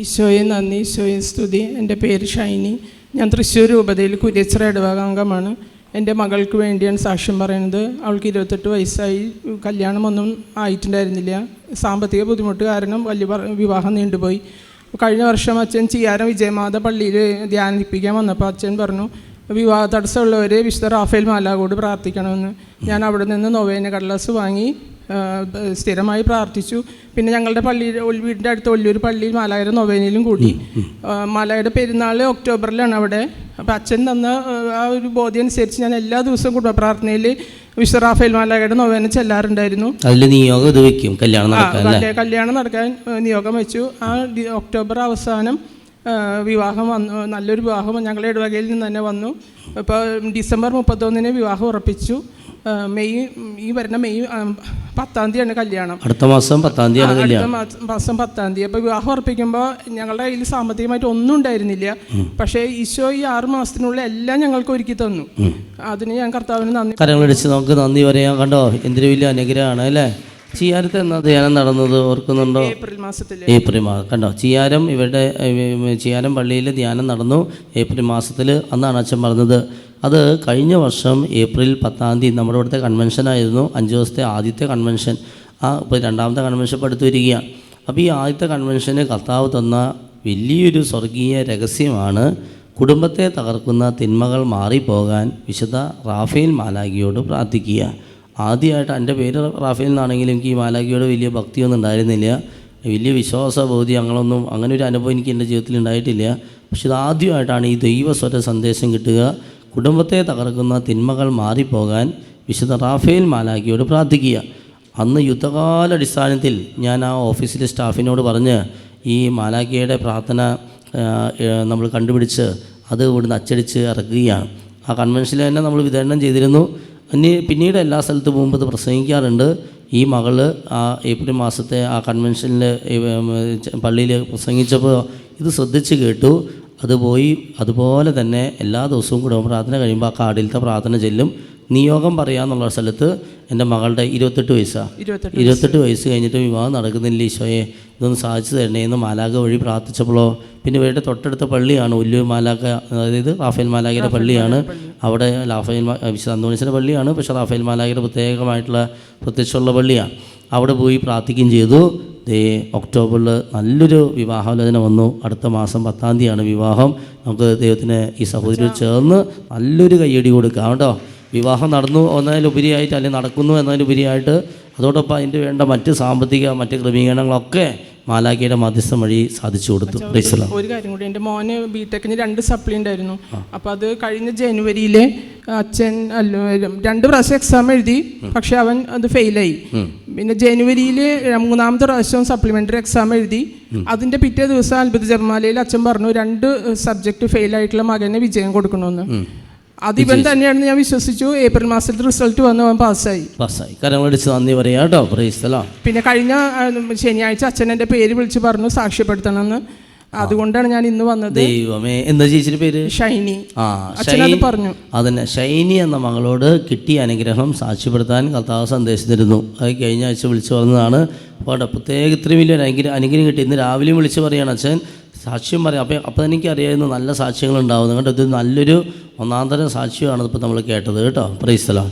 ഈശോയെ നന്ദി ഈശോയെ സ്തുതി. എന്റെ പേര് ഷൈനി. ഞാൻ തൃശ്ശൂർ രൂപതയിൽ കുര്യച്ചിറ ഇടവക അംഗമാണ് എന്റെ മകൾക്ക് വേണ്ടിയാണ് സാക്ഷ്യം പറയുന്നത്. അവൾക്ക് ഇരുപത്തെട്ട് വയസ്സായി. കല്യാണമൊന്നും ആയിട്ടുണ്ടായിരുന്നില്ല. സാമ്പത്തിക ബുദ്ധിമുട്ട് കാരണം വലിയ വിവാഹം നീണ്ടുപോയി. കഴിഞ്ഞ വർഷം അച്ഛൻ ചിയാരം വിജയമാത പള്ളിയിൽ ധ്യാനിപ്പിക്കാൻ വന്നപ്പോൾ അച്ഛൻ പറഞ്ഞു വിവാഹ തടസ്സമുള്ളവരെ വിശുദ്ധ റാഫേൽ മാലാകോട് പ്രാർത്ഥിക്കണമെന്ന്. ഞാൻ അവിടെ നിന്ന് നൊവേന കടലാസ് വാങ്ങി സ്ഥിരമായി പ്രാർത്ഥിച്ചു. പിന്നെ ഞങ്ങളുടെ പള്ളി വീടിന്റെ അടുത്ത് ഒല്ലൂർ പള്ളിയിൽ മലയുടെ നൊവേനയിലും കൂടി. മലയുടെ പെരുന്നാൾ ഒക്ടോബറിലാണ് അവിടെ. അപ്പം അച്ഛൻ തന്ന ആ, ഒരു ബോധ്യം അനുസരിച്ച് ഞാൻ എല്ലാ ദിവസവും കുടുംബ പ്രാർത്ഥനയിൽ വിശ്വ റാഫേൽ മാലായുടെ നൊവേന ചെല്ലാറുണ്ടായിരുന്നു. അതിൽ നിയോഗം ഇത് കല്യാണം നടക്കാൻ കല്യാണം നടക്കാൻ നിയോഗം വെച്ചു. ആ ഒക്ടോബർ അവസാനം വിവാഹം വന്നു നല്ലൊരു വിവാഹം ഞങ്ങളുടെ ഇടവകയിൽ നിന്ന് തന്നെ വന്നു. ഇപ്പോൾ ഡിസംബർ മുപ്പത്തൊന്നിന് വിവാഹം ഉറപ്പിച്ചു. മെയ് ഈ വരുന്ന മെയ് പത്താം തീയതിയാണ് കല്യാണം. അടുത്ത മാസം പത്താം തീയതിയാണ് അടുത്ത കല്യാണം. മാസം- മാസം പത്താം തീയതി. അപ്പോൾ വിവാഹം ഉറപ്പിക്കുമ്പോൾ ഞങ്ങളുടെ കയ്യിൽ സാമ്പത്തികമായിട്ട് ഒന്നും ഉണ്ടായിരുന്നില്ല. പക്ഷേ ഈശോ ഈ ആറ് മാസത്തിനുള്ളിൽ എല്ലാം ഞങ്ങൾക്ക് ഒരുക്കി തന്നു. അതിന് ഞാൻ കർത്താവിന് നന്ദി കരങ്ങളടിച്ച് നമുക്ക് നന്ദി പറയാം. കണ്ടോ എന്തൊരു വലിയ അനുഗ്രഹമാണ് അല്ലേ? ചിയാരത്ത് എന്നാ ധ്യാനം നടന്നത് ഓർക്കുന്നുണ്ടോ? ഏപ്രിൽ മാസത്തിൽ ഏപ്രിൽ മാസം കണ്ടോ ചിയാരം ഇവരുടെ ചിയാരം പള്ളിയിൽ ധ്യാനം നടന്നു. ഏപ്രിൽ മാസത്തിൽ അന്നാണ് അച്ഛൻ പറഞ്ഞത് അത് കഴിഞ്ഞ വർഷം ഏപ്രിൽ പത്താം തീയതി നമ്മുടെ ഇവിടുത്തെ കൺവെൻഷനായിരുന്നു അഞ്ച് ദിവസത്തെ ആദ്യത്തെ കൺവെൻഷൻ ആ ഇപ്പോൾ രണ്ടാമത്തെ കൺവെൻഷൻ അടുത്ത് വരികയാണ് അപ്പോൾ ഈ ആദ്യത്തെ കൺവെൻഷന് കർത്താവ് തന്ന വലിയൊരു സ്വർഗീയ രഹസ്യമാണ് കുടുംബത്തെ തകർക്കുന്ന തിന്മകൾ മാറിപ്പോകാൻ വിശുദ്ധ റാഫേൽ മാലാഖിയോട് പ്രാർത്ഥിക്കുക. ആദ്യമായിട്ട് എന്റെ പേര് റാഫേൽ എന്നാണെങ്കിലും എനിക്ക് ഈ മാലാഖിയോട് വലിയ ഭക്തിയൊന്നും ഉണ്ടായിരുന്നില്ല. വലിയ വിശ്വാസ ബോധി അങ്ങനൊന്നും അങ്ങനെ ഒരു അനുഭവം എനിക്ക് എന്റെ ജീവിതത്തിൽ ഉണ്ടായിട്ടില്ല. പക്ഷെ ഇത് ആദ്യമായിട്ടാണ് ഈ ദൈവസ്വര സന്ദേശം കിട്ടുക. കുടുംബത്തെ തകർക്കുന്ന തിന്മകൾ മാറിപ്പോകാൻ വിശുദ്ധ റാഫേൽ മാലാഖിയോട് പ്രാർത്ഥിക്കുക. അന്ന് യുദ്ധകാലടിസ്ഥാനത്തിൽ ഞാൻ ആ ഓഫീസിലെ സ്റ്റാഫിനോട് പറഞ്ഞ് ഈ മാലാഖിയുടെ പ്രാർത്ഥന നമ്മൾ കണ്ടുപിടിച്ച് അത് ഇവിടുന്ന് അച്ചടിച്ച് ഇറക്കുകയാണ്. ആ കൺവെൻഷനിൽ തന്നെ നമ്മൾ വിതരണം ചെയ്തിരുന്നു. ഇനി പിന്നീട് എല്ലാ സ്ഥലത്തും പോകുമ്പോൾ ഇത് പ്രസംഗിക്കാറുണ്ട്. ഈ മകൾ ആ ഏപ്രിൽ മാസത്തെ ആ കൺവെൻഷനിൽ പള്ളിയിൽ പ്രസംഗിച്ചപ്പോൾ ഇത് ശ്രദ്ധിച്ച് കേട്ടു. അത് പോയി അതുപോലെ തന്നെ എല്ലാ ദിവസവും കുടുംബ പ്രാർത്ഥന കഴിയുമ്പോൾ ആ കാടിലത്തെ പ്രാർത്ഥന ചെല്ലും. നിയോഗം പറയാന്നുള്ള സ്ഥലത്ത് എന്റെ മകളുടെ ഇരുപത്തെട്ട് വയസ്സാണ് ഇരുപത്തെട്ട് വയസ്സ്. കഴിഞ്ഞിട്ട് വിവാഹം നടക്കുന്നില്ല ഈശോയെ. ഇതൊന്ന് സാധിച്ചു തരണേ എന്ന് മാലാക വഴി പ്രാർത്ഥിച്ചപ്പോഴോ പിന്നെ ഇവരുടെ തൊട്ടടുത്ത പള്ളിയാണ് ഉല്ലൂർ മാലാഖ അതായത് റാഫേൽ മാലാഖയുടെ പള്ളിയാണ്. അവിടെ ലാഫേൽ വിശുദ്ധ അന്തോണിസിന്റെ പള്ളിയാണ് പക്ഷേ റാഫേൽ മാലാഖയുടെ പ്രത്യേകമായിട്ടുള്ള പ്രത്യക്ഷമുള്ള പള്ളിയാണ്. അവിടെ പോയി പ്രാർത്ഥിക്കുകയും ചെയ്തു. ദേ ഒക്ടോബറിൽ നല്ലൊരു വിവാഹാലോചന വന്നു. അടുത്ത മാസം പത്താം തീയതിയാണ് വിവാഹം. നമുക്ക് ദൈവത്തിന് ഈ സഹോദരി ചേർന്ന് നല്ലൊരു കയ്യടി കൊടുക്കാം കേട്ടോ. വിവാഹം നടന്നു എന്നതിലുപരിയായിട്ട് അല്ലെങ്കിൽ നടക്കുന്നു എന്നതിലുപരിയായിട്ട് അതോടൊപ്പം അതിന്റെ വേണ്ട മറ്റ് സാമ്പത്തിക മറ്റ് ക്രമീകരണങ്ങളൊക്കെ മാലാഖിയുടെ മധ്യസ്ഥം വഴി സാധിച്ചു കൊടുത്തു. ഒരു കാര്യം കൂടി. എന്റെ മോന് ബി ടെക്കിന് രണ്ട് സപ്ലി ഉണ്ടായിരുന്നു. അപ്പോൾ അത് കഴിഞ്ഞ ജനുവരിയിൽ അച്ഛൻ അല്ല രണ്ട് പ്രാവശ്യം എക്സാം എഴുതി. പക്ഷെ അവൻ അത് ഫെയിലായി പിന്നെ ജനുവരിയിൽ മൂന്നാമത്തെ പ്രാവശ്യം സപ്ലിമെന്ററി എക്സാം എഴുതി. അതിന്റെ പിറ്റേ ദിവസം അത്ഭുത ജർമാലയിൽ അച്ഛൻ പറഞ്ഞു രണ്ട് സബ്ജക്റ്റ് ഫെയിലായിട്ടുള്ള മകനെ വിജയം കൊടുക്കണമെന്ന്. അത് ഇവൻ തന്നെയാണെന്ന് ഞാൻ വിശ്വസിച്ചു. ഏപ്രിൽ മാസത്തിൽ റിസൾട്ട് വന്ന് അവൻ പാസ്സായി. പാസ്സായി. കരങ്ങളടിച്ച് നന്ദി പറയാം കേട്ടോ പിന്നെ കഴിഞ്ഞ ശനിയാഴ്ച അച്ഛൻ എന്റെ പേര് വിളിച്ച് പറഞ്ഞു സാക്ഷ്യപ്പെടുത്തണമെന്ന്. അതുകൊണ്ടാണ് ഞാൻ ഇന്ന് വന്നത്. ദൈവമേ എന്താ ചേച്ചിയുടെ പേര്? ഷൈനി. ആ ഷൈനി. പറഞ്ഞു. അതന്നെ ഷൈനി എന്ന മകളോട് കിട്ടിയ അനുഗ്രഹം സാക്ഷ്യപ്പെടുത്താൻ കർത്താവ് സന്ദേശം തരുന്നു. അത് കഴിഞ്ഞ ആഴ്ച വിളിച്ചു പറഞ്ഞതാണ്. അപ്പോൾ പ്രത്യേക ഇത്രയും വലിയൊരു അനുഗ്രഹം അനുഗ്രഹം കിട്ടി. ഇന്ന് രാവിലെയും വിളിച്ച് പറയുകയാണ് അച്ഛൻ. സാക്ഷ്യം പറയാം. അപ്പോൾ അപ്പോൾ എനിക്കറിയാവുന്ന നല്ല സാക്ഷ്യങ്ങൾ ഉണ്ടാവും കേട്ടോ ഇത് നല്ലൊരു ഒന്നാന്തരം സാക്ഷ്യമാണ് ഇപ്പോൾ നമ്മൾ കേട്ടത് കേട്ടോ. പ്രൈസ്തലാം